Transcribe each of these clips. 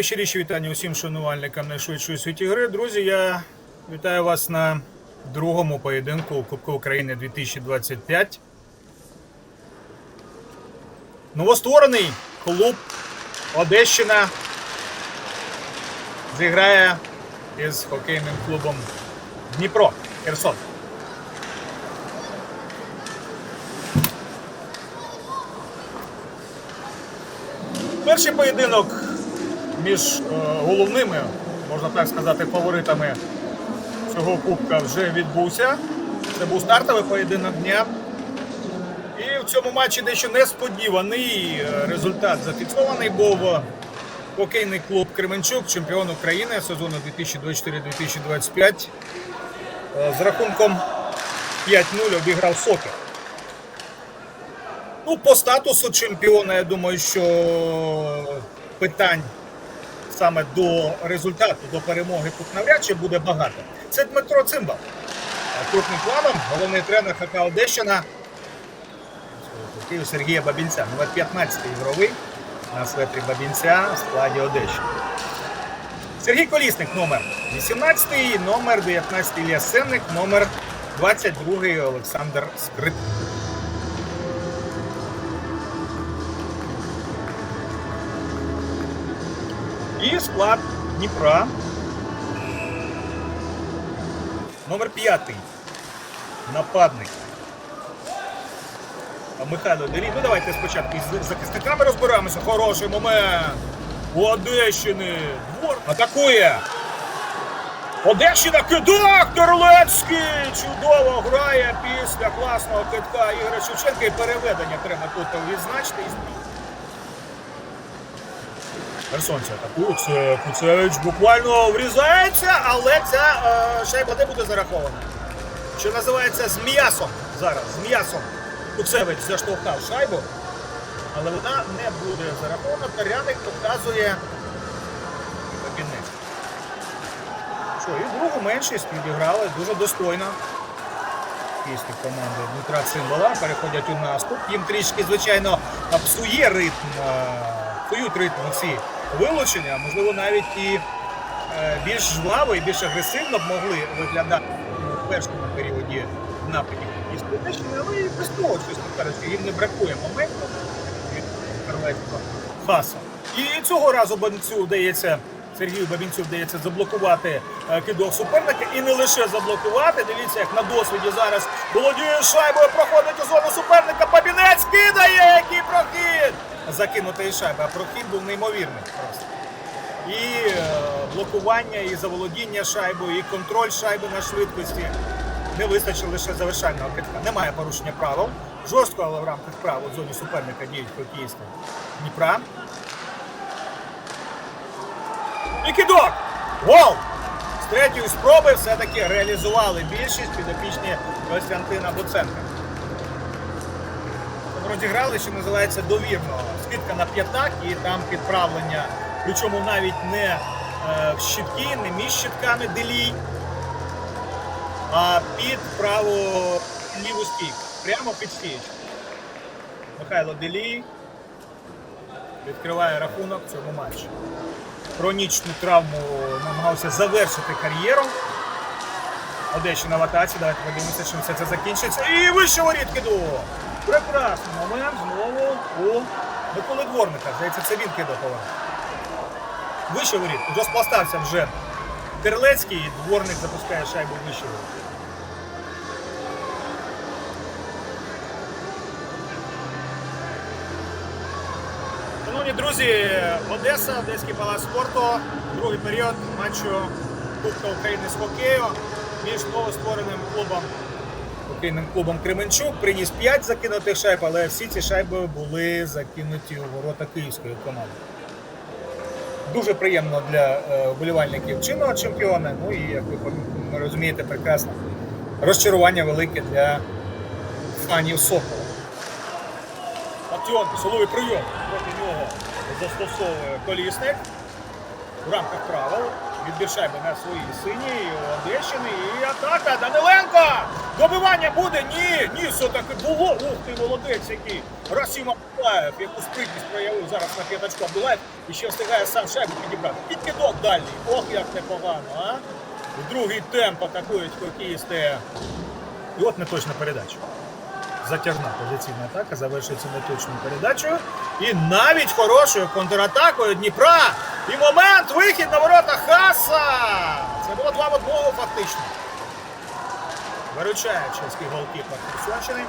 Найщиріші вітання усім шанувальникам найшвидшої світі гри. Друзі, я вітаю вас на другому поєдинку Кубку України 2025. Новостворений клуб Одещина зіграє із хокейним клубом Дніпро Херсон. Перший поєдинок між е, головними, можна так сказати, фаворитами цього кубка вже відбувся. Це був стартовий поєдинок дня. І в цьому матчі дещо несподіваний е, результат зафіксований був хокейний клуб Кременчук, чемпіон України сезону 2024-2025. Е, З рахунком 5-0 обіграв Сокер. Ну, по статусу чемпіона, я думаю, що питань саме до результату, до перемоги тут навряд чи буде багато. Це Дмитро Цимбал. Крупним планом головний тренер ХК Одещина Київ Сергія Бабінця. Номер 15 ігровий на светрі Бабінця в складі Одещини. Сергій Колісник номер 18, номер 19 Ілля Сенник, номер 22 Олександр Скрип. І склад Дніпра. Номер 5. Нападник. Михайло Дерій. Ну давайте спочатку із захисниками розберемося. Хороший момент. У Одещини. Двор атакує. Одещина кидак Терлецький! Чудово грає після класного кидка Ігоря Шевченка і переведення треба тут відзначити. Херсонці атакують. Куцевич буквально врізається, але ця е, шайба не буде зарахована. Що називається з м'ясом зараз. З м'ясом. Куцевич заштовхав шайбу, але вона не буде зарахована. Таряник показує кабінет. Що, і другу меншість відіграли дуже достойно. Київські команди Дмитра Цимбала переходять у наступ. Їм трішки, звичайно, псує ритм, е, псують ритм ці вилучення, можливо, навіть і е, більш жваво і більш агресивно б могли виглядати у першому періоді в нападі із але і без того, чесно кажучи, їм не бракує моменту від Карлецького Хаса. І цього разу Бабінцю вдається, Сергію Бабінцю вдається заблокувати е, кидок суперника і не лише заблокувати. Дивіться, як на досвіді зараз володіє шайбою, проходить у зону суперника. Бабінець кидає, який прохід! Закинутої шайби, а прохід був неймовірний просто. І е, блокування, і заволодіння шайбою, і контроль шайби на швидкості. Не вистачило лише завершального китка. Немає порушення правил. Жорстко, але в рамках правил в зоні суперника діють хокеїсти Дніпра. І кидок! Гол! З третьої спроби все-таки реалізували більшість підопічні Костянтина Буценка. Розіграли, що називається довірно. Скидка на п'ятак і там підправлення. Причому навіть не е, в щитки, не між щитками делій, а під праву ліву стійку. Прямо під стійку. Михайло Делій відкриває рахунок в цьому матчі. Хронічну травму намагався завершити кар'єру. Одещина в атаці. Давайте подивимося, чим все це закінчиться. І вище воріт киду. Прекрасний момент знову у Миколи Дворника. Здається, це він кидав поверх. Вище воріт. Розпластався вже Терлецький, і дворник запускає шайбу вище воріт. Шановні друзі, Одеса, Одеський палац спорту, другий період матчу Кубка України з хокею між новоствореним клубом хокейним клубом Кременчук. Приніс 5 закинутих шайб, але всі ці шайби були закинуті у ворота київської команди. Дуже приємно для е, вболівальників чинного чемпіона. Ну і як ви розумієте, прекрасно. Розчарування велике для фанів Сокола. Актіон, силовий прийом проти нього застосовує колісник. В рамках правил відбір шайби на своїй синій Одещини. І атака Даниленко! Добивання буде? Ні, ні, все таки було. Ух ти, молодець який. Расім Абдулаєв, яку спритність проявив зараз на п'ятачку Абдулаєв і ще встигає сам шайбу підібрати. Підкидок дальній. Ох, як непогано, а? І другий темп атакують хокеїсти. І от неточна передача. Затяжна позиційна атака завершується неточною передачею. І навіть хорошою контратакою Дніпра. І момент вихід на ворота Хаса. Це було два в одного фактично. Виручає чеський голкіпер Херсонщини.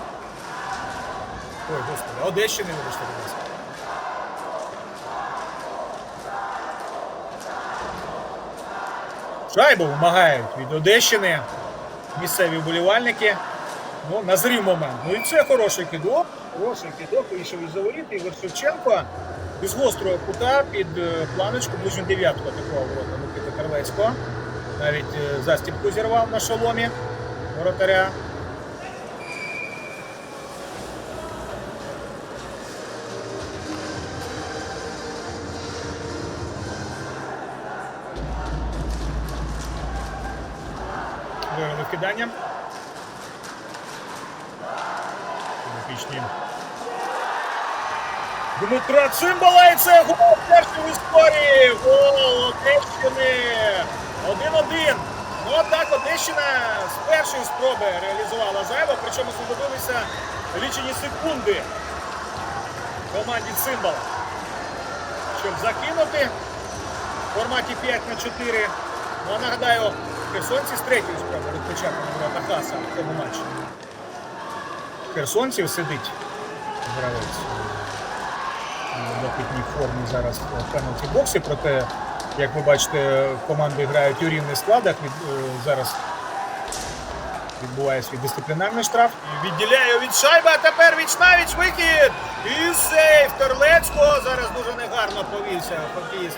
Ой, господи, Одещини, вибачте, будь ласка. Шайбу вимагають від Одещини. Місцеві вболівальники. Ну, назрів момент. Ну і це хороший кидок. Хороший кидок вийшов із заворіт. Ігор Шевченко з гострого кута під е, планочку, ближню дев'ятку атакував ворота Микити Карлецького. Навіть е, застібку зірвав на шоломі воротаря. Виграли кидання. Підопічні. Дмитра Цимбала і це гол перший в історії. Гол Одещини. 1-1. Ну так, Одещина з першої спроби реалізувала зайво, причому знадобилися лічені секунди команді Цимбала. Щоб закинути в форматі 5 на 4. Ну, а нагадаю, херсонці з третьої спроби розпочати на Хаса в цьому матчі. Херсонців сидить гравець в блакитній формі зараз в пенальті боксі. Проте, як ви бачите, команди грають у рівних складах. Від, е, зараз відбуває свій дисциплінарний штраф. Відділяє від шайби, а тепер віч навіч вихід. І сейф Терлецького. Зараз дуже негарно повівся хокеїст.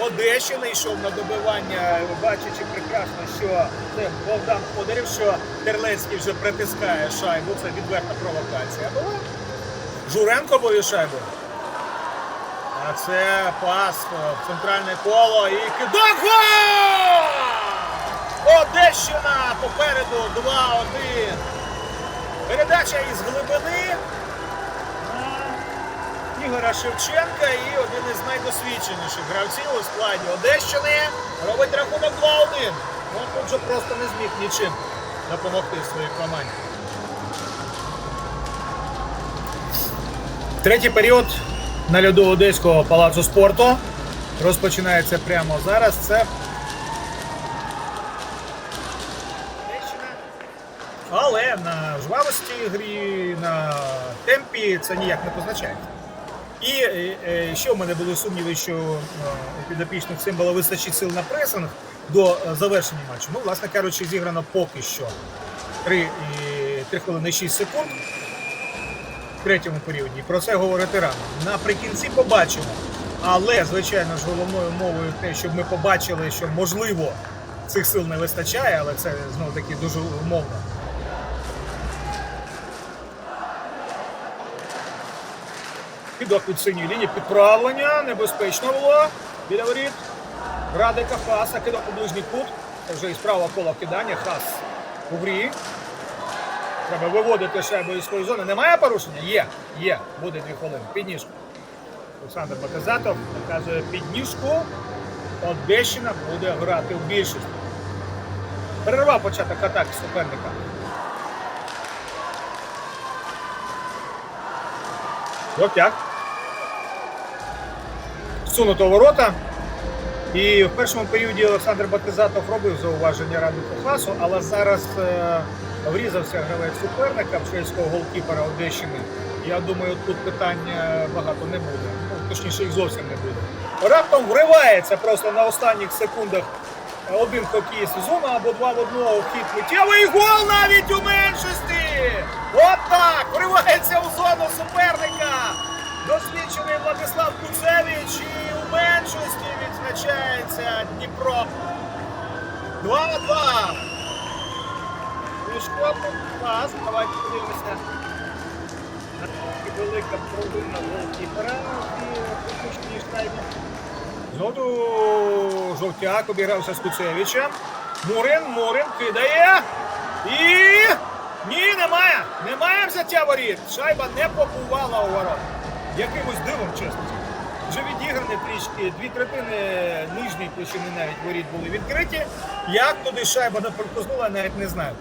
Одещини йшов на добивання, бачачи прекрасно, що це Богдан Ходорів, що Терлецький вже притискає шайбу. Це відверта провокація була. Журенко бою шайбу. А це пас в центральне коло і кидок! Одещина попереду 2-1. Передача із глибини Ігора Шевченка і один із найдосвідченіших гравців у складі Одещини робить рахунок 2-1. Ну тут же просто не зміг нічим допомогти своїй команді. Третій період на льоду Одеського палацу спорту розпочинається прямо зараз. Це Але на жвавості грі, на темпі це ніяк не позначається. І е, е, ще в мене були сумніви, що е, у підопічних символа вистачить сил на пресинг до завершення матчу. Ну, власне кажучи, зіграно поки що 3, 3 хвилини 6 секунд третьому періоді. Про це говорити рано. Наприкінці побачимо. Але, звичайно ж, головною мовою те, щоб ми побачили, що можливо цих сил не вистачає, але це знову таки дуже умовно. Підок від синьої лінії, підправлення, небезпечно було біля воріт. Радика Хаса, кидок у ближній кут. Це вже із правого кола кидання. Хас у грі. Треба виводити із своєї зони. Немає порушення? Є, є. Буде дві хвилини. Підніжку. Олександр Баказатов показує підніжку. Одещина буде грати в більшості. Перервав початок атаки суперника. Локтяк. Сунуто ворота. І в першому періоді Олександр Батизатов робив зауваження ради Хасу, але зараз е, врізався гравець суперника в чеського голкіпера Одещини. Я думаю, тут питань е, багато не буде. Ну, точніше, їх зовсім не буде. Раптом вривається просто на останніх секундах один хокеїст в зону або два в одного вхід миттєвий гол навіть у меншості! От так! Вривається у зону суперника! Досвідчений Владислав Куцевич і у меншості відзначається Дніпро. 2-2. Мішко пас. Давайте подивимося. Велика провина голкіпера і припущені штайбі. Згоду жовтяк обігрався з Куцевичем. Мурин, Мурин кидає. І. Ні, немає. Немає взяття воріт. Шайба не побувала у ворот. Якимось дивом, чесно. Вже відігране трішки, дві третини нижньої площини навіть воріт були відкриті. Як туди шайба не проковзнула, навіть не знаю.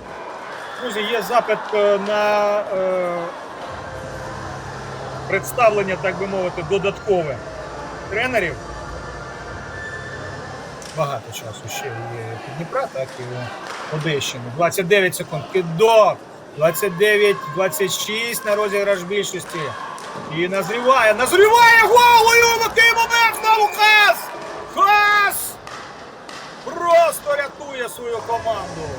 Друзі, є запит е, на е, представлення, так би мовити, додаткове тренерів. Багато часу ще є Дніпра, так і Одещини. 29 секунд. Кидок. 29-26 на розіграш більшості. І назріває, назріває голою! Який момент знову Хас! Хас! Просто рятує свою команду.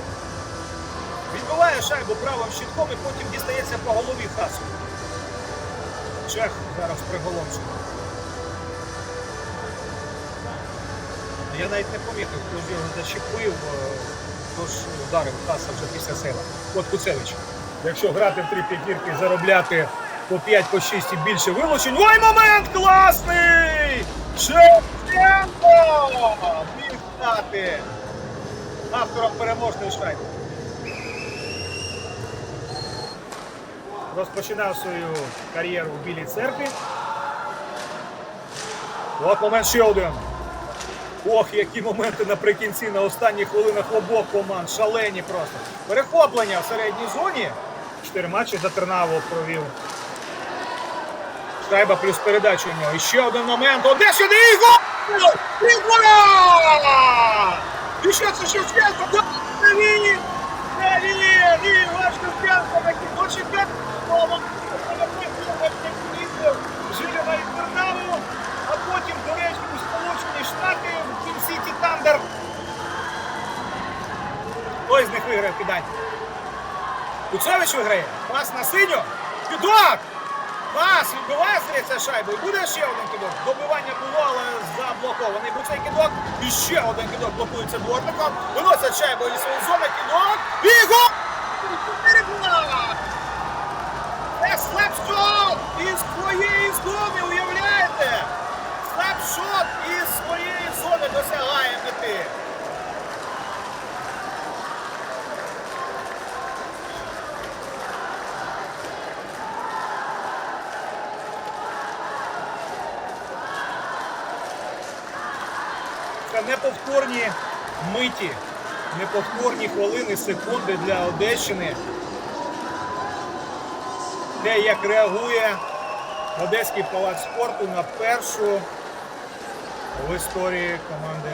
Шайбу правим щитком і потім дістається по голові Хасу. Чех зараз приголомшений. Я навіть не помітив, хто його зачепив, е, хто ж ударив Хаса вже після себе. От Куцевич. Якщо грати в три п'ятірки, заробляти по 5, по 6 і більше вилучень. Ой, момент класний! Шевченко! Міг стати автором переможної шайби. Розпочинав свою кар'єру в Білій церкві. От момент ще один. Ох, які моменти наприкінці на останніх хвилинах обох команд. Шалені просто. Перехоплення в середній зоні. Чотири матчі за Тернаво провів. Шайба плюс передача у нього. І ще один момент. Оде сюди і гол! І гол! І що це Шевченко? Да, Це він! Це він! Ваш Шевченко такий хоче п'ять. Жили навіть Тернаву, а потім, до речі, у Сполучені Штати в Кінсіті Тандер. Хто із них виграє кидання? Куцевич виграє. Пас на синю. Кидок! Пас відбиває здається шайбу. І буде ще один кидок. Добивання було, але заблокований був цей кидок. І ще один кидок блокується дворником. Виносять шайбу із своєї зони. Кидок. І гол! Це слепшот із своєї зони, уявляєте? Слепшот із своєї зони досягає мети. Неповторні миті, неповторні хвилини, секунди для Одещини те, як реагує Одеський палац спорту на першу в історії команди.